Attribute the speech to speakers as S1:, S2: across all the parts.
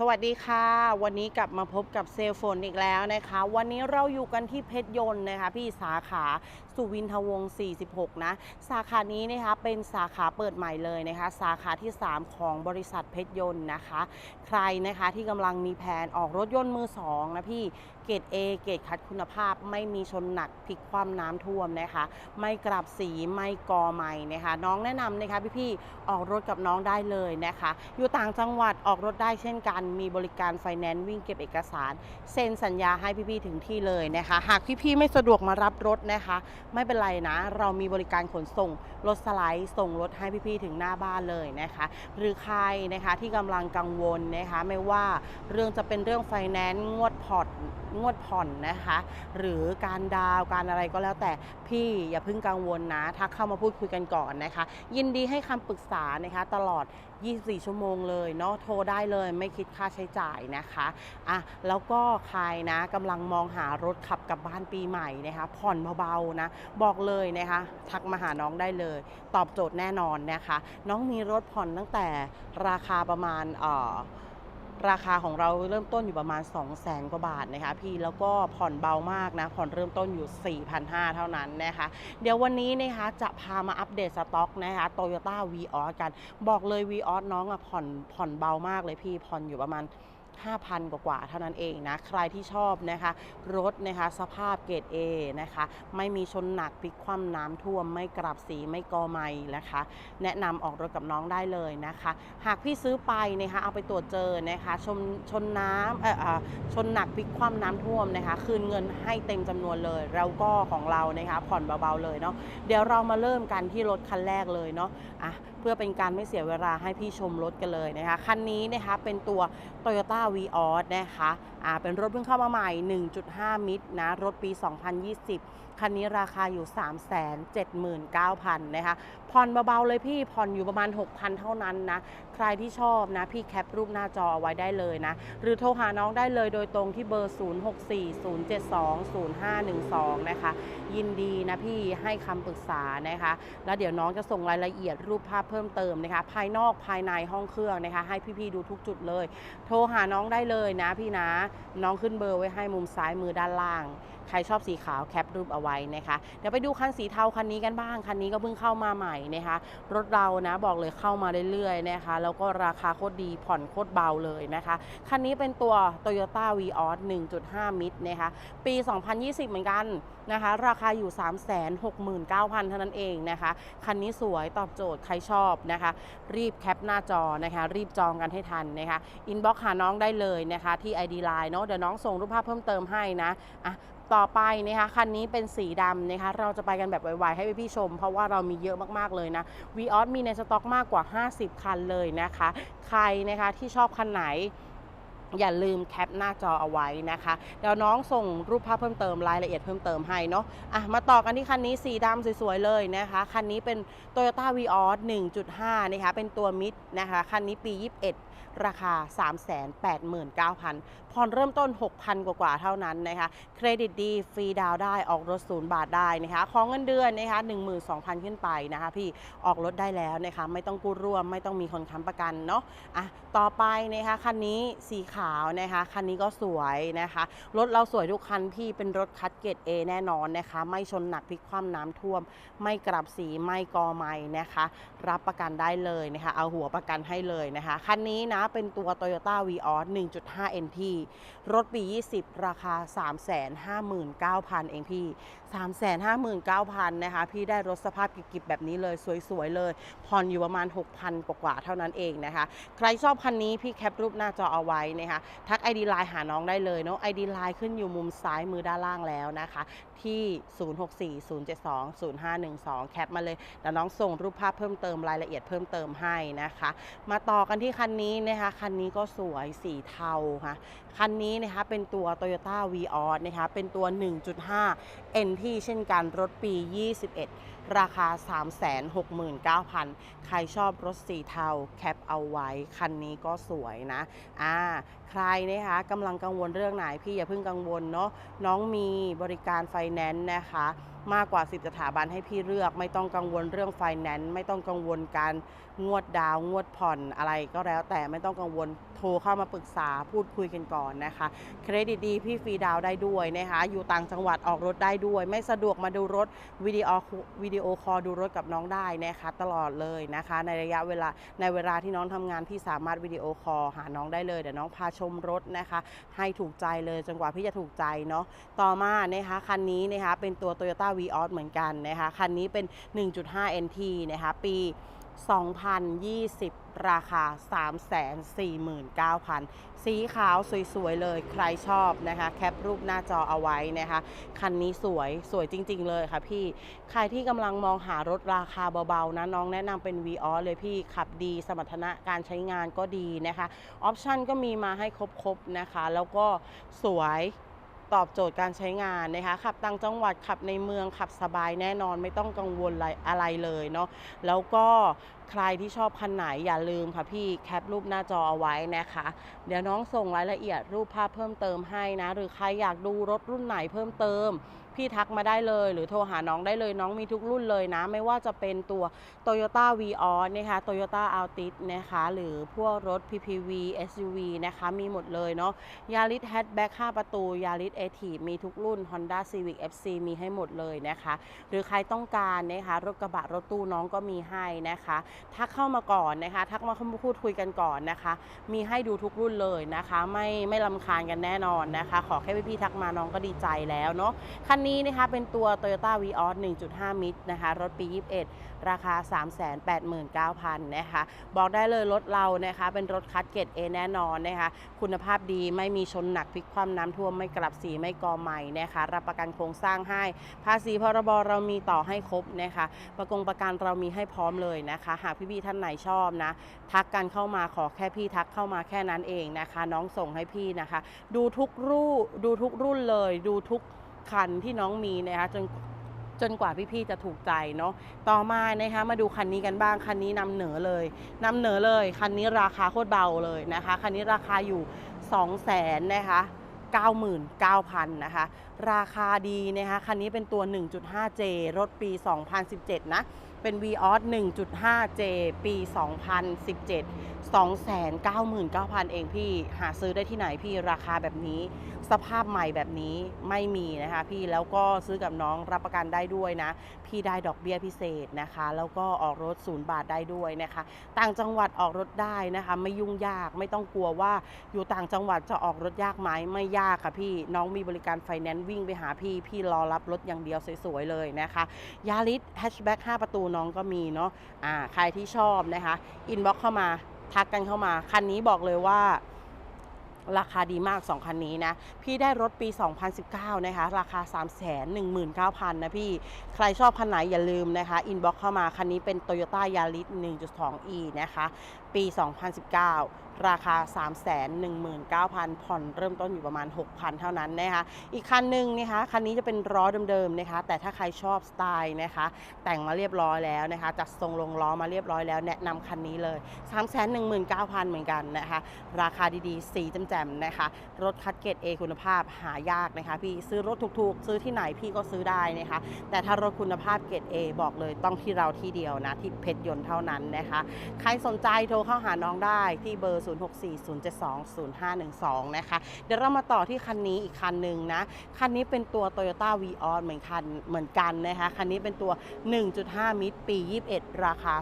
S1: สวัสดีค่ะ วันนี้กลับมาพบกับเซลโฟนอีกแล้วนะคะ วันนี้เราอยู่กันที่เพชรยนต์นะคะ พี่สาขาสุวินทวงศ์46 นะ สาขานี้นะคะเป็นสาขาเปิดใหม่เลยนะคะ สาขาที่ 3 ของบริษัทเพชรยนต์นะคะ ใครนะคะที่กำลังมีแผนออกรถยนต์มือสองนะพี่เกรด A เกรดคัดคุณภาพ ไม่มีชนหนักพลิกคว่ำน้ำท่วมนะคะ ไม่กลับสีไม่กอใหม่นะคะ น้องแนะนำนะคะพี่ๆออกรถกับน้องได้เลยนะคะ อยู่ต่างจังหวัดออกรถได้เช่นกันมีบริการไฟแนนซ์วิ่งเก็บเอกสาร เซ็นสัญญาให้พี่ๆถึงที่เลยนะคะ หากพี่ๆไม่สะดวกมารับรถนะคะ ไม่เป็นไรนะ เรามีบริการขนส่งรถสไลด์ส่งรถให้พี่ๆถึงหน้าบ้านเลยนะคะ หรือใครนะคะที่กำลังกังวลนะคะ ไม่ว่าเรื่องจะเป็นเรื่องไฟแนนซ์งวดพอร์ต งวดผ่อนนะคะ หรือการดาวการอะไรก็แล้วแต่พี่อย่าเพิ่งกังวลนะทักเข้ามาพูดคุยกันก่อนนะคะ ยินดีให้คำปรึกษานะคะ ตลอด 24 ชั่วโมงเลยเนาะโทรได้เลยไม่คิดค่าใช้จ่ายนะคะอะแล้วก็ใครนะกำลังมองหารถขับกลับบ้านปีใหม่นะคะ ผ่อนเบาๆนะ บอกเลยนะคะ ทักมาหาน้องได้เลย ตอบโจทย์แน่นอนนะคะ น้องมีรถผ่อนตั้งแต่ราคาประมาณเอ่อ ราคาของเราเริ่มต้นอยู่ประมาณ 2 0 0แสนกว่าบาทนะคะพี่แล้วก็ผ่อนเบามากนะผ่อนเริ่มต้นอยู่ 4,500 เท่านั้นนะคะเดี๋ยววันนี้นะคะจะพามาอัปเดตสต็อกนะคะ Toyota v ีออกัน บอกเลย v ีออน้องอะผ่อนผ่อนเบามากเลยพี่ผ่อนอยู่ประมาณ 5,000กว่ากว่าๆเท่านั้นเองนะ ใครที่ชอบนะคะรถนะคะสภาพเกรด A นะคะ ไม่มีชนหนักพลิกคว่ำน้ำท่วม ไม่กราบสีไม่กอไม้นะคะ แนะนำออกรถกับน้องได้เลยนะคะ หากพี่ซื้อไปนะคะเอาไปตรวจเจอนะคะชนชนน้ำเอ่ออชนหนักพลิกคว่ำน้ำท่วมนะคะ คืนเงินให้เต็มจำนวนเลยแล้วก็ของเรานะคะผ่อนเบาๆเลยเนาะเดี๋ยวเรามาเริ่มกันที่รถคันแรกเลยเนาะอะเพื่อเป็นการไม่เสียเวลาให้พี่ชมรถกันเลยนะคะ คันนี้นะคะเป็นตัว Toyota วีออสนะคะ อ่าเป็นรถเพิ่งเข้ามาใหม่ 1.5 มิตรนะ รถปี 2020 คันนี้ราคาอยู่ 379,000 นะคะ ผ่อนเบาๆเลยพี่ ผ่อนอยู่ประมาณ 6,000 เท่านั้นนะ ใครที่ชอบนะ พี่แคปรูปหน้าจอเอาไว้ได้เลยนะ หรือโทรหาน้องได้เลยโดยตรงที่เบอร์ 0640720512 นะคะ ยินดีนะพี่ให้คำปรึกษานะคะ แล้วเดี๋ยวน้องจะส่งรายละเอียดรูปภาพเพิ่มเติมนะคะ ภายนอกภายในห้องเครื่องนะคะ ให้พี่ๆดูทุกจุดเลย โทรหาน้องได้เลยนะพี่นะน้องขึ้นเบอร์ไว้ให้มุมซ้ายมือด้านล่าง ใครชอบสีขาวแคปรูปเอาไว้นะคะ เดี๋ยวไปดูคันสีเทาคันนี้กันบ้าง คันนี้ก็เพิ่งเข้ามาใหม่นะคะ รถเรานะบอกเลยเข้ามาเรื่อยๆนะคะ แล้วก็ราคาโคตรดีผ่อนโคตรเบาเลยนะคะ คันนี้เป็นตัว Toyota v ีออส1.5 มิตรนะคะ ปี 2020 เหมือนกันนะคะ ราคาอยู่ 369,000 เท่านั้นเองนะคะ คันนี้สวยตอบโจทย์ใครชอบนะคะ รีบแคปหน้าจอนะคะ รีบจองกันให้ทันนะคะ อินบ็อกซ์หาน้องได้เลยนะคะ ที่ ID Line เนาะเดี๋ยวน้องส่งรูปภาพเพิ่มเติมให้นะอะ ต่อไปนะคะคันนี้เป็นสีดำนะคะเราจะไปกันแบบไวๆให้พี่ๆชม เพราะว่าเรามีเยอะมากๆเลยนะวีออสมีในสต็อกมากกว่า 50 คันเลยนะคะ ใครนะคะที่ชอบคันไหน อย่าลืมแคปหน้าจอเอาไว้นะคะ เดี๋ยวน้องส่งรูปภาพเพิ่มเติมรายละเอียดเพิ่มเติมให้เนาะอะมาต่อกันที่คันนี้สีดำสวยๆเลยนะคะ คันนี้เป็น Toyota v ีออส1.5 นะคะ เป็นตัวมิดนะคะ คันนี้ปี 21 ราคา 389,000ผ่อนเริ่มต้น 6,000 กว่าๆเท่านั้นนะคะ เครดิตดีฟรีดาวได้ออกรถศูนย์บาทได้นะคะ ของเงินเดือนนะคะ 12,000 ขึ้นไปนะคะพี่ออกรถได้แล้วนะคะ ไม่ต้องกู้ร่วมไม่ต้องมีคนค้ำประกันเนาะอะต่อไปนะคะคันนี้สีขาวนะคะ คันนี้ก็สวยนะคะ รถเราสวยทุกคันพี่เป็นรถคัดเกรด A แน่นอนนะคะ ไม่ชนหนักพลิกคว่ำน้ำท่วม ไม่กลับสีไม่กอไม้นะคะ รับประกันได้เลยนะคะ เอาหัวประกันให้เลยนะคะ คันนี้นะเป็นตัว Toyota v ีออส1.5 NT รถปี 20 ราคา 359,000 เองพี่ 359,000 นะคะ พี่ได้รถสภาพกิบๆแบบนี้เลยสวยๆเลย ผ่อนอยู่ประมาณ 6,000 กว่าๆเท่านั้นเองนะคะ ใครชอบคันนี้พี่แคปรูปหน้าจอเอาไว้นะคะทัก ID Line หาน้องได้เลยเนาะ ID Line ขึ้นอยู่มุมซ้ายมือด้านล่างแล้วนะคะ ที่ 0640720512 แคปมาเลยเดี๋ยวน้องส่งรูปภาพเพิ่มเติมรายละเอียดเพิ่มเติมให้นะคะ มาต่อกันที่คันนี้นะคะคันนี้ก็สวยสีเทาค่ะคันนี้นะคะเป็นตัว Toyota v ีออสนะคะเป็นตัว 1.5 NT เช่นกันรถปี 21 ราคา 369,000 ใครชอบรถสีเทาแคปเอาไว้ คันนี้ก็สวยนะ อ่า ใครนะคะกำลังกังวลเรื่องไหนพี่อย่าเพิ่งกังวลเนาะ น้องมีบริการไฟแนนซ์นะคะ มากกว่า 10 สถาบันให้พี่เลือก ไม่ต้องกังวลเรื่องไฟแนนซ์ไม่ต้องกังวลการงวดดาวงวดผ่อนอะไรก็แล้วแต่ไม่ต้องกังวลโทรเข้ามาปรึกษาพูดคุยกันก่อนนะคะ เครดิตดีพี่ฟรีดาวได้ด้วยนะคะ อยู่ต่างจังหวัดออกรถได้ด้วย ไม่สะดวกมาดูรถวิดีโอวิดีโอคอลดูรถกับน้องได้นะคะตลอดเลยนะคะ ในระยะเวลาในเวลาที่น้องทำงานพี่สามารถวิดีโอคอลหาน้องได้เลยเดี๋ยวน้องพาชมรถนะคะ ให้ถูกใจเลยจนกว่าพี่จะถูกใจเนาะต่อมานะคะคันนี้นะคะเป็นตัว Toyota v ีออเหมือนกันนะคะคันนี้เป็น 1.5 NT นะคะปี 2020 ราคา 349,000 สีขาวสวย ๆ เลยใครชอบนะคะ แคปรูปหน้าจอเอาไว้นะคะ คันนี้สวยสวยจริง ๆ เลยค่ะพี่ ใครที่กำลังมองหารถราคาเบา ๆ นะ น้องแนะนำเป็น v ีออเลยพี่ ขับดีสมรรถนะการใช้งานก็ดีนะคะ ออปชันก็มีมาให้ครบ ๆ นะคะ แล้วก็สวย ตอบโจทย์การใช้งานนะคะขับต่างจังหวัดขับในเมืองขับสบายแน่นอนไม่ต้องกังวลอะไรอะไรเลยเนาะแล้วก็ใครที่ชอบคันไหนอย่าลืมค่ะพี่แคปรูปหน้าจอเอาไว้นะคะ เดี๋ยวน้องส่งรายละเอียดรูปภาพเพิ่มเติมให้นะ หรือใครอยากดูรถรุ่นไหนเพิ่มเติม พี่ทักมาได้เลย หรือโทรหาน้องได้เลยน้องมีทุกรุ่นเลยนะ ไม่ว่าจะเป็นตัว Toyota v ีออนะคะ Toyota Altis นะคะ หรือพวกรถ PPV SUV นะคะ มีหมดเลยเนาะ Yaris Hatchback 5ประตู Yaris a t i v มีทุกรุ่น Honda Civic FC มีให้หมดเลยนะคะ หรือใครต้องการนะคะรถกระบะรถตู้น้องก็มีให้นะคะทักเข้ามาก่อนนะคะ ทักมาพูดคุยกันก่อนนะคะ มีให้ดูทุกรุ่นเลยนะคะ ไม่ไม่ลำคาญกันแน่นอนนะคะ ขอแค่พี่ๆทักมาน้องก็ดีใจแล้วเนาะคันนี้นะคะเป็นตัว Toyota v ีออ1.5 มิตรนะคะ รถปี 21 ราคา 389,000 นะคะ บอกได้เลยรถเรานะคะ เป็นรถคัดเกรด A แน่นอนนะคะ คุณภาพดีไม่มีชนหนักพลิกคว่ำน้ำท่วมไม่กลับสีไม่กอใหม่นะคะ รับประกันโครงสร้างให้ ภาษีพรบเรามีต่อให้ครบนะคะ ประกงประกันเรามีให้พร้อมเลยนะคะ หากพี่ๆท่านไหนชอบนะ ทักกันเข้ามาขอแค่พี่ทักเข้ามาแค่นั้นเองนะคะ น้องส่งให้พี่นะคะ ดูทุกรูดูทุกรุ่นเลยดูทุก คันที่น้องมีนะคะจนจนกว่าพี่ๆจะถูกใจเนาะ ต่อมานะคะมาดูคันนี้กันบ้าง คันนี้นำเหนือเลยนำเหนือเลย คันนี้ราคาโคตรเบาเลยนะคะ คันนี้ราคาอยู่ 2 0 0แสนนะคะ99,000นะคะ ราคาดีนะคะ คันนี้เป็นตัว 1.5J รถปี 2017 นะเป็น v ีออส 1.5J ปี 2017 299,000 เองพี่หาซื้อได้ที่ไหนพี่ราคาแบบนี้ สภาพใหม่แบบนี้ไม่มีนะคะพี่แล้วก็ซื้อกับน้องรับประกันได้ด้วยนะ พี่ได้ดอกเบี้ยพิเศษนะคะ แล้วก็ออกรถศูนย์บาทได้ด้วยนะคะ ต่างจังหวัดออกรถได้นะคะ ไม่ยุ่งยากไม่ต้องกลัวว่าอยู่ต่างจังหวัดจะออกรถยากไหมไม่ยากค่ะพี่น้องมีบริการไฟแนนซ์วิ่งไปหาพี่พี่รอรับรถอย่างเดียวสวยๆเลยนะคะยาริสแฮชแบ็ก5ประตูน้องก็มีเนาะอ่าใครที่ชอบนะคะอินบ็อกเข้ามาทักกันเข้ามา คันนี้บอกเลยว่าราคาดีมาก 2 คันนี้นะ พี่ได้รถปี 2019 นะคะ ราคา 319,000 นะพี่ ใครชอบคันไหนอย่าลืมนะคะ อินบ็อกเข้ามา คันนี้เป็น Toyota Yaris 1.2e นะคะ ปี 2019 ราคา 319,000 ผ่อนเริ่มต้นอยู่ประมาณ 6,000 เท่านั้นนะคะ อีกคันหนึ่งนะคะ คันนี้จะเป็นล้อเดิมๆนะคะ แต่ถ้าใครชอบสไตล์นะคะ แต่งมาเรียบร้อยแล้วนะคะ จัดทรงลงล้อมาเรียบร้อยแล้ว แนะนำคันนี้เลย 319,000 เหมือนกันนะคะ ราคาดีๆ สีแจ่มๆนะคะ รถคัดเกรด A คุณภาพหายากนะคะ พี่ซื้อรถถูกๆ ซื้อที่ไหนพี่ก็ซื้อได้นะคะ แต่ถ้ารถคุณภาพเกรด A บอกเลยต้องที่เราที่เดียวนะที่เพชรยนต์เท่านั้นนะคะ ใครสนใจโทรเข้าหาน้องได้ที่เบอร์0640720512 นะคะ เดี๋ยวเรามาต่อที่คันนี้อีกคันหนึ่งนะ คันนี้เป็นตัว Toyota v ีออเหมือนคันเหมือนกันนะคะ คันนี้เป็นตัว 1.5 มิตรปี 21 ราคา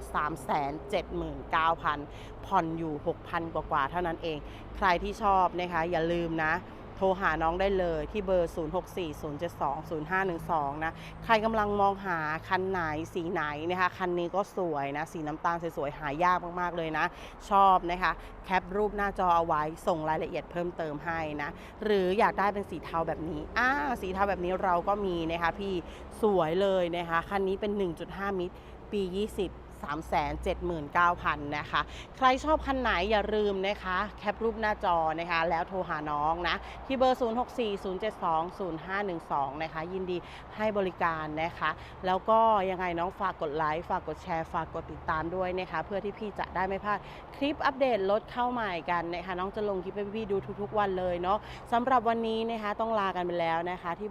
S1: 379,000 ผ่อนอยู่ 6,000 กว่าๆเท่านั้นเอง ใครที่ชอบนะคะ อย่าลืมนะ โทรหาน้องได้เลยที่เบอร์ 0640720512 นะ ใครกำลังมองหาคันไหนสีไหนนะคะ คันนี้ก็สวยนะ สีน้ำตาลสวยๆ หายากมากๆเลยนะ ชอบนะคะ แคปรูปหน้าจอเอาไว้ ส่งรายละเอียดเพิ่มเติมให้นะ หรืออยากได้เป็นสีเทาแบบนี้ อ่า สีเทาแบบนี้เราก็มีนะคะพี่ สวยเลยนะคะ คันนี้เป็น 1.5 มิตรปี 20 379,000นะคะ ใครชอบคันไหนอย่าลืมนะคะ แคปรูปหน้าจอนะคะ แล้วโทรหาน้องนะ ที่เบอร์ 0640720512 นะคะ ยินดีให้บริการนะคะ แล้วก็ยังไงน้องฝากกดไลค์ฝากกดแชร์ฝากกดติดตามด้วยนะคะ เพื่อที่พี่จะได้ไม่พลาดคลิปอัปเดตรถเข้าใหม่กันนะคะ น้องจะลงคลิปให้พี่ดูทุกๆ วันเลยเนาะสำหรับวันนี้นะคะต้องลากันไปแล้วนะคะ ที่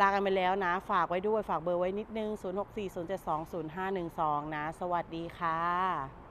S1: ลากันไปแล้วนะ ฝากไว้ด้วยฝากเบอร์ไว้นิดนึง 0640720512 นะ สวัสดีดีค่ะ